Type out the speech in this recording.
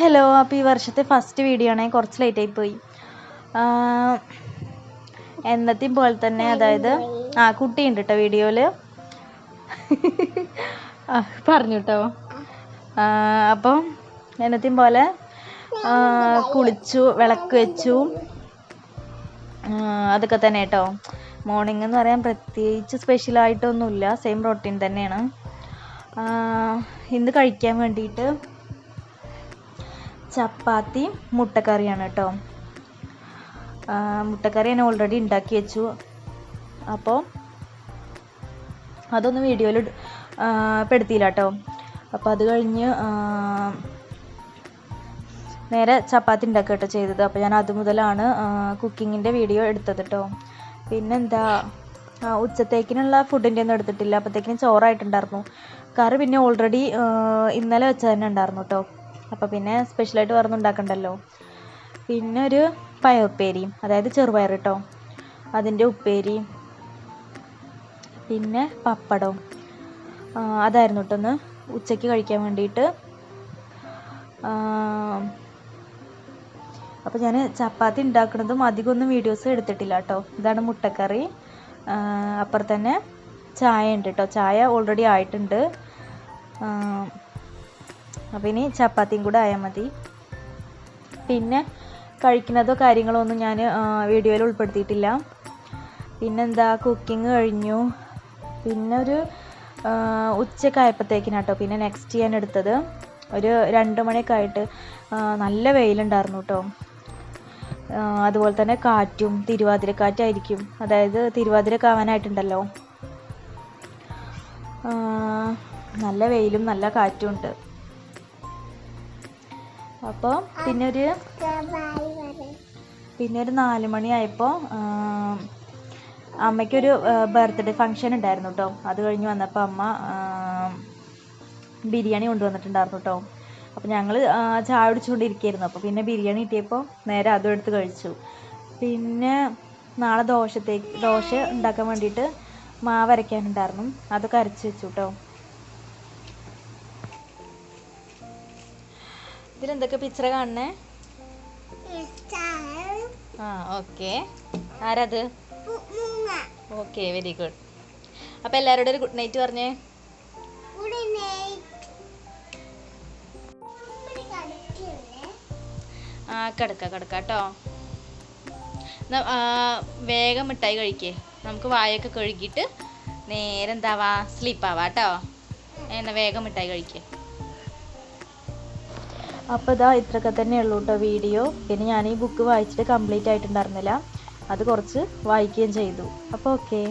Hello അപ്പോൾ ഈ വർഷത്തെ ഫസ്റ്റ് വീഡിയോ ആണ് കുറച്ച് ലേറ്റ് ആയി പോയി. എന്നത്തെയും പോലെ തന്നെ അതായത് ആ കുട്ടിയുണ്ട് കേട്ടോ വീഡിയോയിൽ പറഞ്ഞു കേട്ടോ അപ്പം എന്നത്തെയും പോലെ കുളിച്ചു വിളക്ക് വെച്ചു. അതൊക്കെ തന്നെ കേട്ടോ. മോർണിംഗ് എന്ന് പറയാൻ പ്രത്യേകിച്ച് സ്പെഷ്യലായിട്ടൊന്നുമില്ല സെയിം റൊട്ടീൻ തന്നെയാണ്. ഇന്ന് കഴിക്കാൻ വേണ്ടിയിട്ട് ചപ്പാത്തി മുട്ടക്കറിയാണ് കേട്ടോ. മുട്ടക്കറി ഞാൻ ഓൾറെഡി ഉണ്ടാക്കി വെച്ചു. അപ്പോൾ അതൊന്നും വീഡിയോയിൽ പെടുത്തിയില്ല കേട്ടോ. അപ്പോൾ അത് കഴിഞ്ഞ് നേരെ ചപ്പാത്തി ഉണ്ടാക്കുക കേട്ടോ ചെയ്തത്. അപ്പോൾ ഞാൻ അത് മുതലാണ് കുക്കിങ്ങിന്റെ വീഡിയോ എടുത്തത് കേട്ടോ. പിന്നെന്താ ഉച്ചത്തേക്കിനുള്ള ഫുഡിന്റെ ഒന്നും എടുത്തിട്ടില്ല. അപ്പോഴത്തേക്കിനും ചോറായിട്ടുണ്ടായിരുന്നു. കറി പിന്നെ ഓൾറെഡി ഇന്നലെ വെച്ച തന്നെ ഉണ്ടായിരുന്നു കേട്ടോ. അപ്പോൾ പിന്നെ സ്പെഷ്യലായിട്ട് വേറെ ഉണ്ടാക്കണ്ടല്ലോ. പിന്നെ ഒരു പയറുപ്പേരിയും അതായത് ചെറുപയർ കേട്ടോ അതിന്റെ ഉപ്പേരി പിന്നെ പപ്പടം. അതായിരുന്നു കേട്ടോ ഒന്ന് ഉച്ചയ്ക്ക് കഴിക്കാൻ വേണ്ടിയിട്ട്. അപ്പോൾ ഞാൻ ചപ്പാത്തി ഉണ്ടാക്കുന്നതും അധികം ഒന്നും വീഡിയോസ് എടുത്തിട്ടില്ല കേട്ടോ ഇതാണ് മുട്ടക്കറി. അപ്പുറത്തന്നെ ചായ ഉണ്ട് കേട്ടോ ചായ ഓൾറെഡി ആയിട്ടുണ്ട്. അപ്പോൾ ഇനി ചപ്പാത്തിയും കൂടെ ആയാൽ മതി. പിന്നെ കഴിക്കുന്നതോ കാര്യങ്ങളോ ഒന്നും ഞാൻ വീഡിയോയിൽ ഉൾപ്പെടുത്തിയിട്ടില്ല. പിന്നെന്താ കുക്കിംഗ് കഴിഞ്ഞു. പിന്നെ ഒരു ആ, ഉച്ചക്കായപ്പോഴത്തേക്കിനാണ് കേട്ടോ പിന്നെ നെക്സ്റ്റ് ഞാൻ എടുത്തത്. ഒരു രണ്ട് മണിയൊക്കെ ആയിട്ട് നല്ല വെയിലുണ്ടായിരുന്നു കേട്ടോ അതുപോലെ തന്നെ കാറ്റും തിരുവാതിരക്കാറ്റായിരിക്കും അതായത് തിരുവാതിരക്കാവാനായിട്ടുണ്ടല്ലോ നല്ല വെയിലും നല്ല കാറ്റും ഉണ്ട്. അപ്പോൾ പിന്നൊരു പിന്നെ ഒരു നാല് മണിയായപ്പോൾ അമ്മയ്ക്കൊരു ബർത്ത്ഡേ ഫംഗ്ഷൻ ഉണ്ടായിരുന്നു കേട്ടോ അത് കഴിഞ്ഞ് വന്നപ്പോൾ അമ്മ ബിരിയാണി കൊണ്ടുവന്നിട്ടുണ്ടായിരുന്നു കേട്ടോ അപ്പോൾ ഞങ്ങൾ ചായ കുടിച്ചുകൊണ്ടിരിക്കുകയായിരുന്നു അപ്പോൾ പിന്നെ ബിരിയാണി കിട്ടിയപ്പോൾ നേരെ അതും എടുത്ത് കഴിച്ചു. പിന്നെ നാളെ ദോശത്തേക്ക് ദോശ ഉണ്ടാക്കാൻ വേണ്ടിയിട്ട് മാവ് അരയ്ക്കാനുണ്ടായിരുന്നു. അതൊക്കെ അരച്ച് വെച്ചു കേട്ടോ ഇതിലെന്തൊക്കെ പിക്ചർ കാണണേ ആ ഓക്കെ ആരത്? ഓക്കെ വെരി ഗുഡ് അപ്പൊ എല്ലാവരോടും ഒരു ഗുഡ് നൈറ്റ് പറഞ്ഞേ. ആ കിടക്ക കിടക്ക കേട്ടോ വേഗം മിഠായി കഴിക്കേ. നമുക്ക് വായൊക്കെ കഴുകിയിട്ട് നേരെന്താവാ സ്ലീപ്പ് ആവാ കേട്ടോ എന്നാ വേഗം മിഠായി കഴിക്കേ. അപ്പോൾ ഇതാ ഇത്രയൊക്കെ തന്നെ ഉള്ളൂ കേട്ടോ വീഡിയോ. പിന്നെ ഞാൻ ഈ ബുക്ക് വായിച്ചിട്ട് കംപ്ലീറ്റ് ആയിട്ടുണ്ടായിരുന്നില്ല. അത് കുറച്ച് വായിക്കുകയും ചെയ്തു. അപ്പോൾ ഓക്കെ